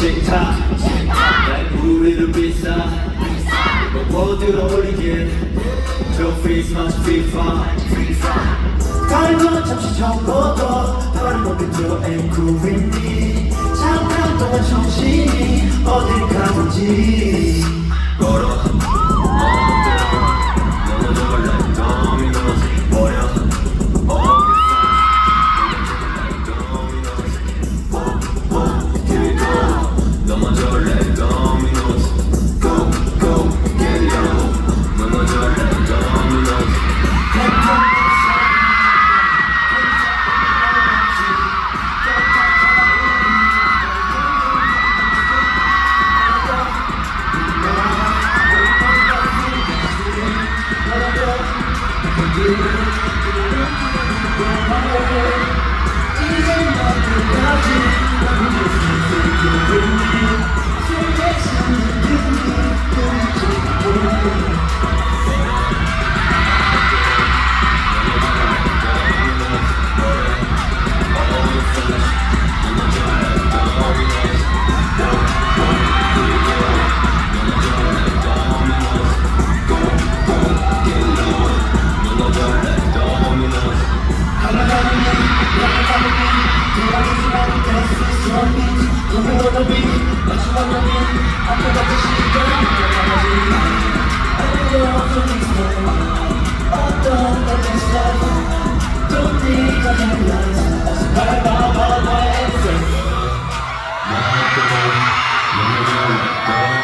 식탁 날 부위를 비싸 먹고 들어올리길 Don't freeze さ落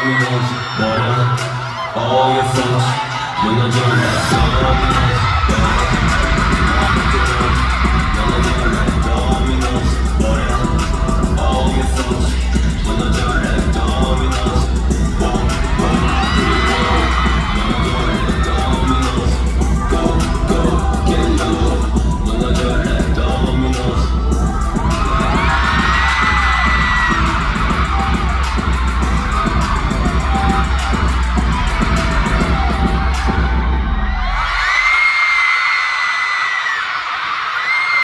much more. Oh, you're such. You're not doing that so much.